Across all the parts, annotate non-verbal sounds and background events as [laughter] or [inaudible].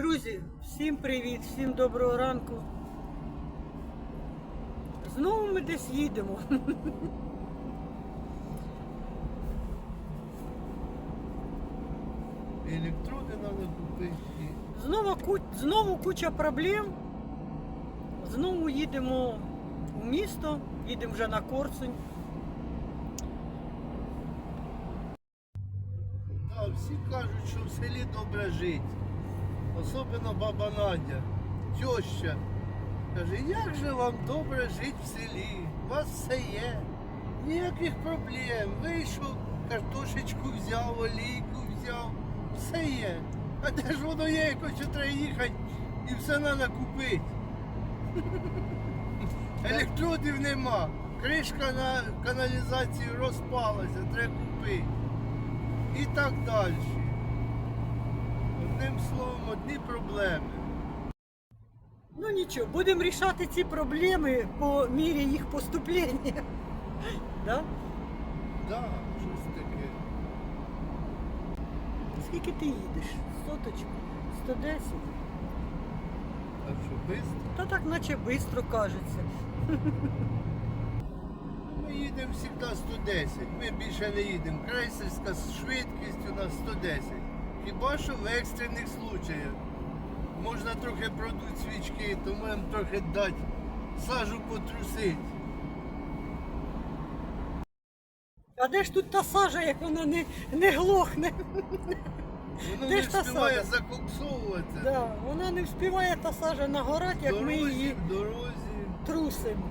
Друзі, всім привіт, всім доброго ранку. Знову ми десь їдемо. Електроди треба купити. Знову, знову куча проблем. Знову їдемо у місто, їдемо вже на Корсунь. Да, всі кажуть, що в селі добре жити. Особливо баба Надя, теща. Каже, як же вам добре жити в селі? У вас все є. Ніяких проблем. Вийшов, картошечку взяв, олійку взяв. Все є. А де ж воно є, якось треба їхати і все треба купити. [laughs] Електродів нема. Кришка на каналізацію розпалася, треба купити. І так далі. Одним словом, одні проблеми. Ну нічого, будемо рішати ці проблеми по мірі їх поступлення. Да? Да, щось таке. Скільки ти їдеш? Соточку? 110? Так що швидко. Та так наче швидко кажеться. Ми їдемо завжди 110. Ми більше не їдемо. Крейсерська швидкість у нас 110. Хіба що в екстрених случаях. Можна трохи продуть свічки, то можемо трохи дати сажу потрусити. А де ж тут та сажа, як вона не, не глохне? Воно Де не ж та встигає сажа? закоксовуватися. Да, вона не вспіває та сажа нагорати, як ми дорозі, її в дорозі. трусимо.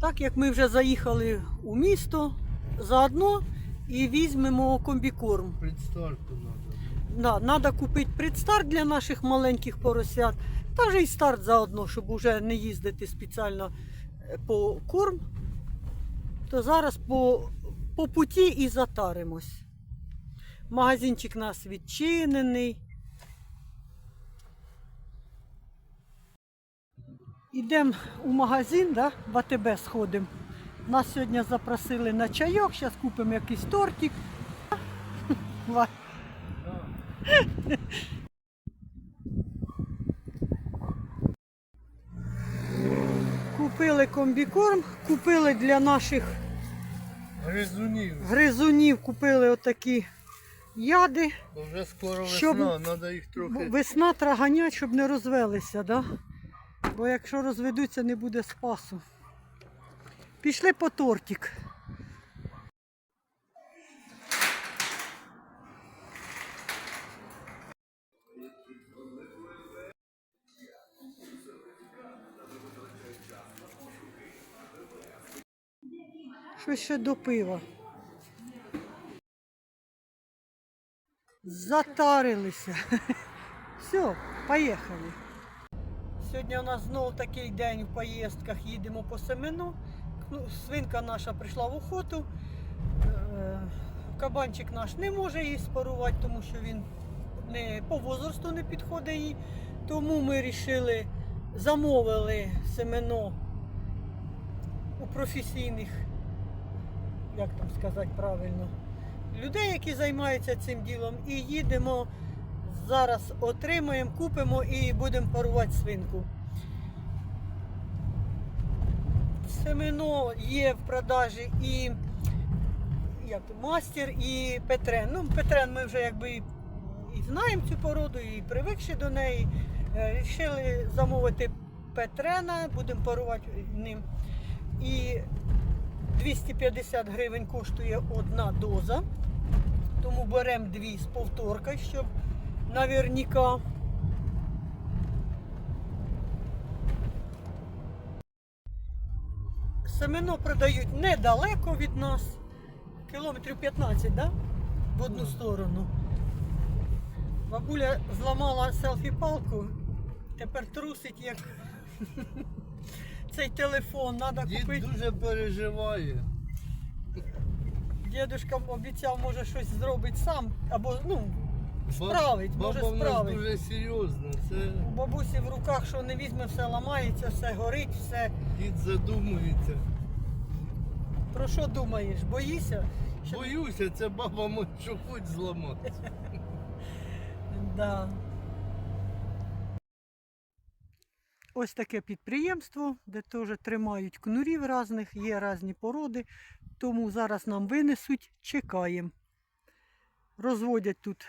Так як ми вже заїхали у місто, заодно і візьмемо комбікорм. Предстарту треба. На, Надо купити предстарт для наших маленьких поросят, та вже і старт заодно, щоб уже не їздити спеціально е, по корм. То зараз по, по путі і затаримось. Магазинчик у нас відчинений. Йдемо у магазин, да? в АТБ сходимо. Нас сьогодні запросили на чайок, зараз купимо якийсь тортик. Купили комбікорм, купили для наших Гризунів. гризунів, купили отакі яди. Вже скоро Щоб- весна, треба їх трохи. Весна треба ганять, щоб не розвелися, да? бо якщо розведуться, не буде спасу. Пішли по тортик. Що ще до пива? Затарилися. [laughs] Все, поїхали. Сьогодні у нас знову такий день в поїздках. Їдемо по семену. Ну, свинка наша прийшла в охоту. Е, Кабанчик наш не може її спарувати, тому що він не, по возрасту не підходить їй. Тому ми вирішили, замовили семено у професійних, як там сказати правильно, людей, які займаються цим ділом, і їдемо зараз отримаємо, купимо і будемо парувати свинку. Семено є в продажі і як, мастер і Петрен. Ну, Петрен ми вже якби і, знаємо цю породу, і привикші до неї. Е, Рішили замовити Петрена, будемо парувати ним. І 250 гривень коштує одна доза. Тому беремо дві з повторкою, щоб наверняка. Семено продають недалеко від нас. Кілометрів 15, да? В одну сторону. Бабуля зламала селфі-палку, тепер трусить як [laughs] цей телефон. Треба Дід купити. дуже переживає. Дідушка обіцяв, може щось зробить сам, або ну, Справить, може, в нас справить. дуже серйозна. Це у бабусі в руках, що не візьме, все ламається, все горить, все. дід задумується. Про що думаєш? Боїшся? Що... Боюся, це баба може що хоч зламати. [laughs] Да. Ось таке підприємство, де теж тримають кнурів різних, є різні породи. Тому зараз нам винесуть, чекаємо. Розводять тут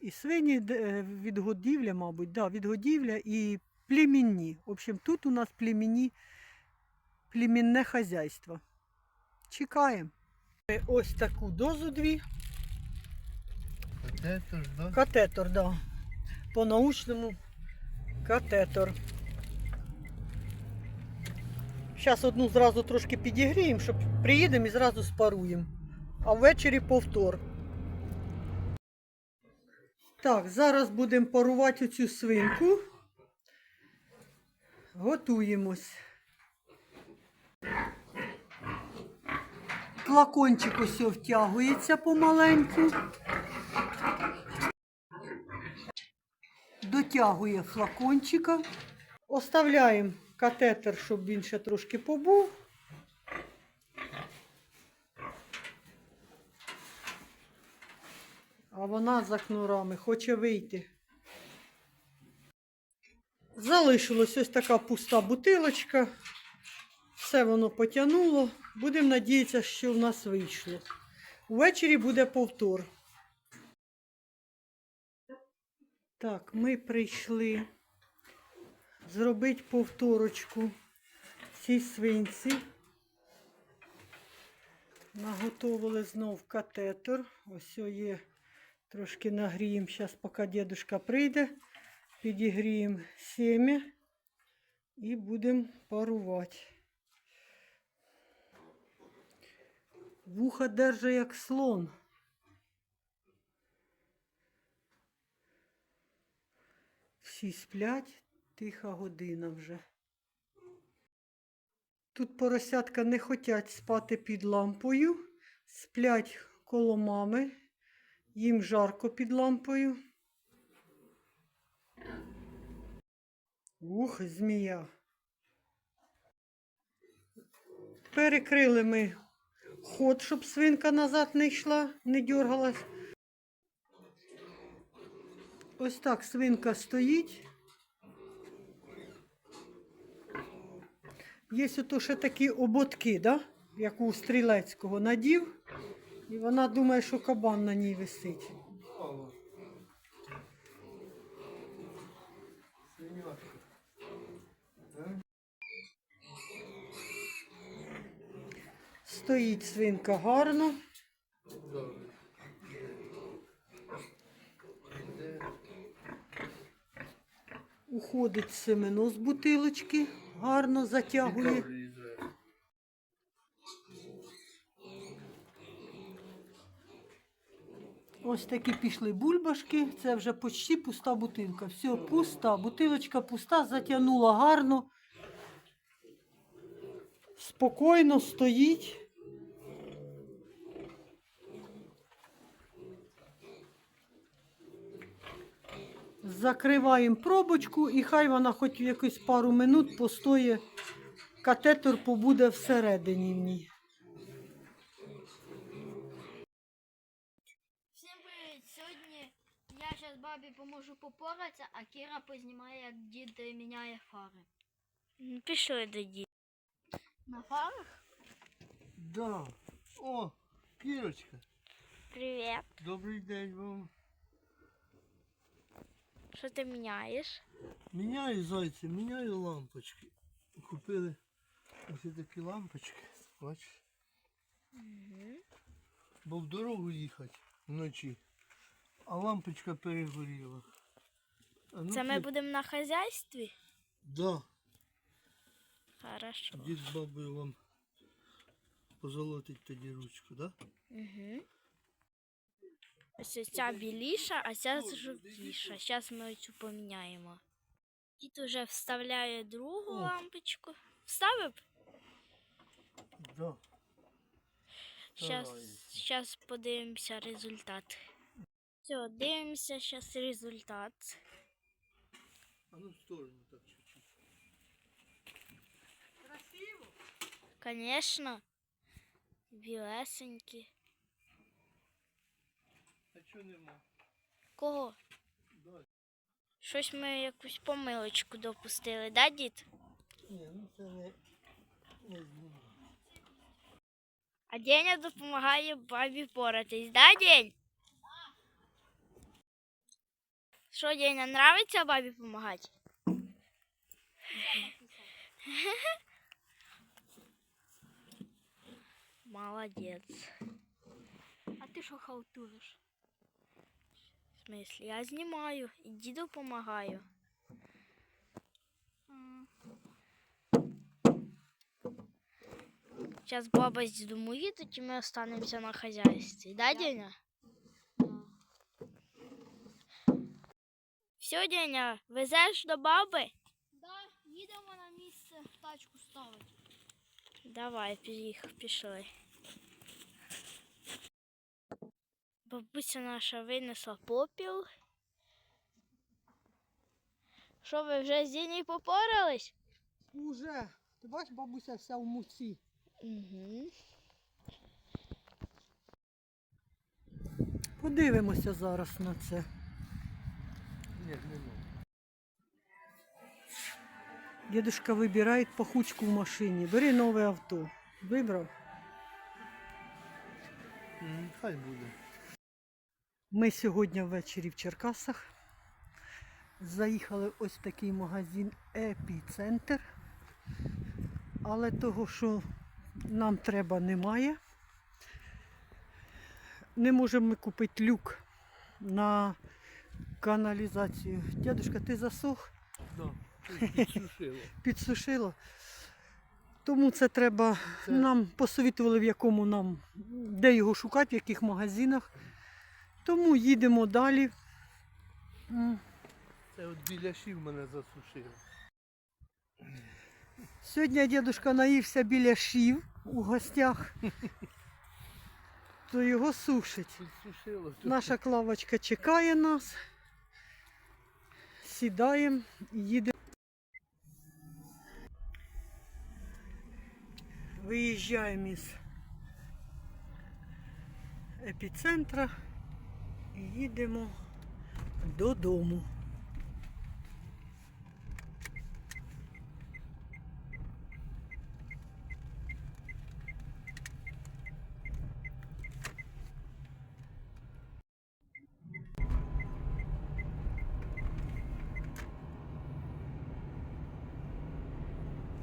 і свині е, відгодівля, мабуть, да, відгодівля і племінні. В общем, тут у нас племінні, племінне хазяйство. Чекаємо. Ось таку дозу дві. Катетер, да? Катетор, да. По-научному катетор. Зараз одну зразу трошки підігріємо, щоб приїдемо і зразу спаруємо. А ввечері повтор. Так, зараз будемо парувати цю свинку. Готуємось. Флакончик ось втягується помаленьку. дотягує флакончика. Оставляємо катетер, щоб він ще трошки побув. А вона за кнурами хоче вийти. Залишилась ось така пуста бутилочка. Все воно потягнуло. Будемо надіятися, що в нас вийшло. Ввечері буде повтор. Так, ми прийшли зробити повторочку цій свинці. Наготовили знов катетер. Ось є. Трошки нагріємо. Зараз, поки дідушка прийде, підігріємо сім'я і будемо парувати. Вуха держить як слон. Всі сплять, тиха година вже. Тут поросятка не хочуть спати під лампою, сплять коло мами, їм жарко під лампою. Ух, змія. Перекрили ми ход, щоб свинка назад не йшла, не дергалась. Ось так свинка стоїть. Є ото ще такі оботки, да? як у стрілецького надів. І вона думає, що кабан на ній висить. Стоїть свинка гарно. Уходить семено з бутилочки, гарно затягує. Добре, Ізраїль. Ось такі пішли бульбашки. Це вже почти пуста бутилка. Все, пуста. Бутилочка пуста, затягнула гарно. Спокійно стоїть. Закриваємо пробочку і хай вона хоч якусь пару минут постоє. Катетер побуде всередині в ній. Всім привіт! Сьогодні я зараз бабі поможу попоратися, а Кіра познімає, як дід міняє фари. Ну, Пішли до діда. На фарах? Да. О, Кірочка. Привіт. Добрий день вам. Що ти міняєш? Міняю зайці, міняю лампочки. Купили ось такі лампочки. Бачиш? Бо в дорогу їхати вночі. А лампочка перегоріла. А ну Це ми ти- будемо на хазяйстві? Да. Хорошо. Дід з бабою вам позолотить тоді ручку, да? Угу. Ось ця біліша, а ця жовтіша. Зараз ми цю поміняємо. Дід уже вставляє другу О. лампочку. Вставив? Да. Сейчас, Стараюся. подивимося результат. Все, дивимося зараз результат. А ну в сторону так чуть-чуть. Красиво. Конечно. Білесенькі. А чого нема? Кого? Щось ми якусь помилочку допустили, да, дід? Ні, ну це не, не знімаю. А Деня допомагає бабі поратись, да, День? Що, Деня, нравиться бабі допомагати? Молодець. А ти що халтуриш? В смислі, я знімаю і діду допомагаю. Зараз баба з дому їдуть і ми останемося на хазяйстві. Да, Деня? Деня, везеш до баби? Да, їдемо на місце тачку ставити. Давай, піх, пішли. Бабуся наша винесла попіл. Що, ви вже з Дінею попорались? Уже. Ти бачиш, бабуся вся в муці. Угу. Подивимося зараз на це. Дедушка вибирає пахучку в машині. Бери нове авто. Вибрав. Хай буде. Ми сьогодні ввечері в Черкасах. Заїхали ось такий магазин Епіцентр. Але того, що нам треба, немає. Не можемо ми купити люк на каналізацію. Дядушка, ти засох? Да, підсушило. [laughs] підсушило. Тому це треба. Це- Нам посовітували, в якому нам, де його шукати, в яких магазинах. Тому їдемо далі. Це от біля шів мене засушило. Сьогодні дідушка наївся біля шів у гостях, [laughs] то його сушить. Наша клавочка чекає нас. Сідаємо і їдемо. Виїжджаємо із епіцентра і їдемо додому.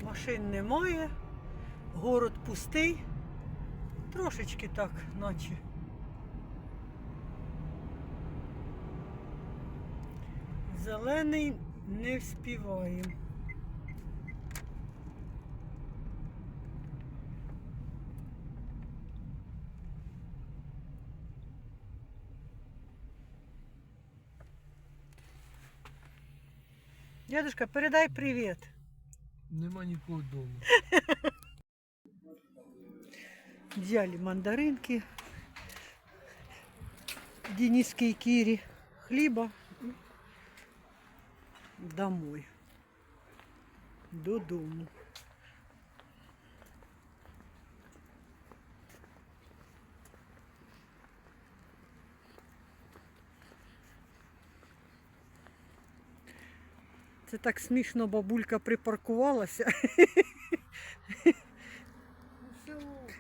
Машин немає, город пустий, трошечки так, наче. Зелений не вспіваємо. Дедушка, передай привіт. Нема нікого вдома. Взяли мандаринки, Дениской Кири, хліба і домой. Додому. Це так смішно бабулька припаркувалася.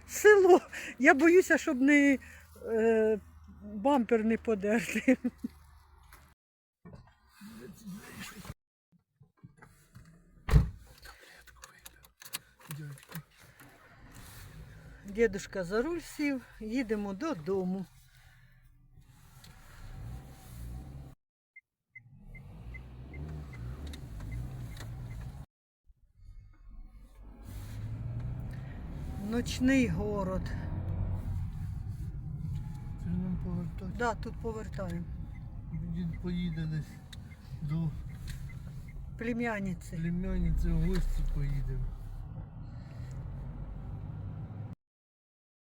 Село. Я боюся, щоб не е, бампер не подерти. Дідушка за руль сів, їдемо додому. Ночний город. Це нам повертати. Да, тут повертаємо. Він поїде десь до Плем'яниці. племянниці в гості поїдемо.